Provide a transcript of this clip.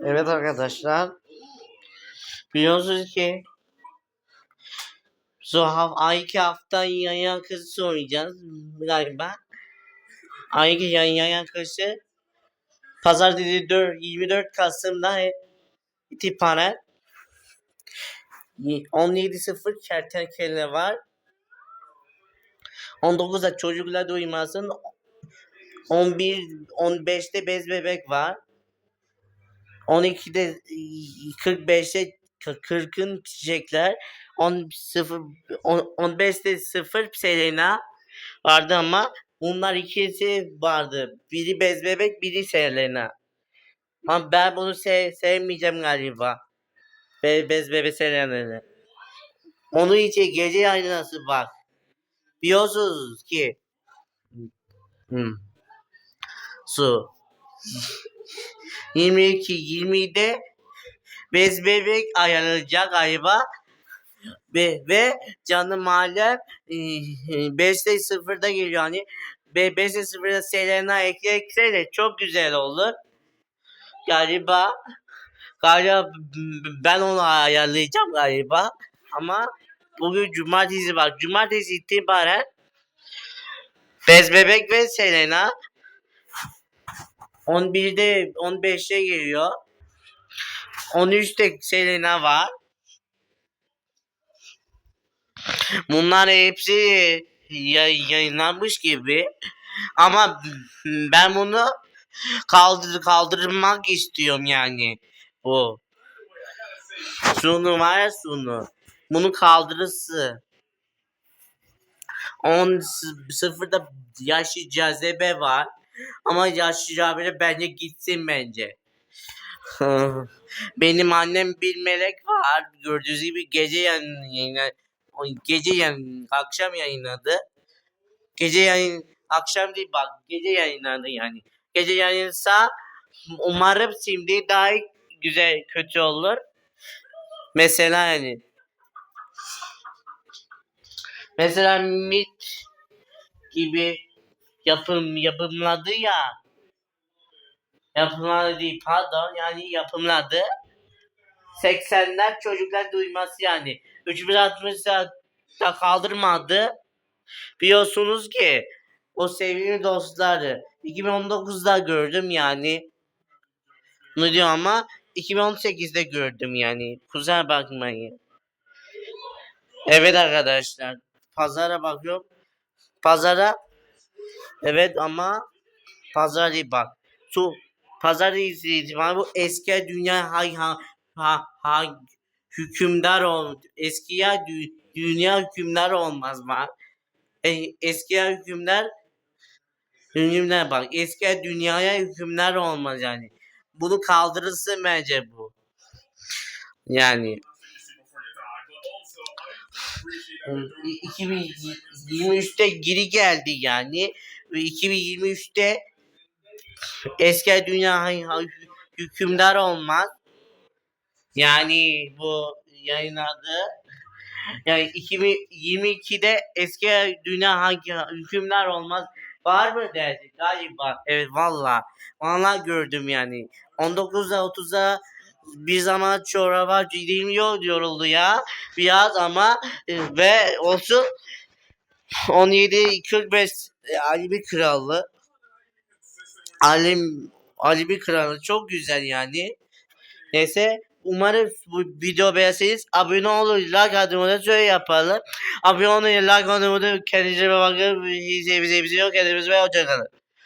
Evet arkadaşlar. Biliyorsunuz ki şu haf ay hafta yaya kızı oynayacağız galiba. Ay yaya kızı Pazartesi 4, 24 Kasım'da itibaren 17.0 kertenkele var. 19'da çocuklar duymasın. 11 15'te bez bebek var. 12'de 45'te 40'ın çiçekler. 10 0 10, 15'te 0 Selena vardı ama bunlar ikisi vardı. Biri bez bebek, biri Selena. Ama ben bunu sev sevmeyeceğim galiba. Be bez bebek Selena'nı. Onun için gece yayınası bak. Biliyorsunuz ki hmm. su 22 20'de bez bebek ayarlanacak galiba ve ve canım mahalle 5'te 0'da geliyor hani 5'te 0'da Selena eklekse de çok güzel olur. Galiba galiba ben onu ayarlayacağım galiba ama bugün cumartesi var. Cumartesi itibaren Bez Bebek ve Selena 11'de 15'te geliyor. 13'te Selena var. Bunlar hepsi yay- yayınlanmış gibi. Ama ben bunu kaldır kaldırmak istiyorum yani. Bu. Sunu var ya sunu. Bunu kaldırısı. 10 sıfırda yaşlı cazebe var. Ama yaşlı cazebe bence gitsin bence. Benim annem bir melek var. Gördüğünüz gibi gece yayın, gece yayın, akşam yayınladı. Gece yayın, akşam değil bak gece yayınladı yani. Gece yayınsa umarım şimdi daha güzel kötü olur. Mesela yani. Mesela MIT gibi yapım yapımladı ya. Yapımladı değil pardon yani yapımladı. 80'ler çocuklar duyması yani. 3060'da da kaldırmadı. Biliyorsunuz ki o sevgili dostları 2019'da gördüm yani. Ne diyor ama 2018'de gördüm yani. Kusura bakmayın. Evet arkadaşlar. Pazara bakıyorum. Pazara evet ama pazar değil bak. Su pazar itibariyle bu eski dünya ha, ha, ha, ha hükümdar ol eskiya dü, dünya hükümdar olmaz bak. E, eskiya hükümdar hükümdar bak. Eski dünyaya hükümdar olmaz yani. Bunu kaldırırsın bence bu. Yani 2023'te geri geldi yani. Ve 2023'te eski dünya hükümdar olmaz. Yani bu yayınladı. Yani 2022'de eski dünya hangi hükümdar olmaz var mı derdi galiba. Evet valla. Valla gördüm yani. 19'da 30'da bir zaman çoraba dinliyor yoruldu ya. Biraz ama e, ve olsun 17 45 e, Ali bir krallı. Ali Ali bir kralı çok güzel yani. Neyse umarım bu video beğenseniz abone olun like atımı şöyle yapalım. Abone olun like atımı kendinize bakın. Yok kendinize hoşçakalın.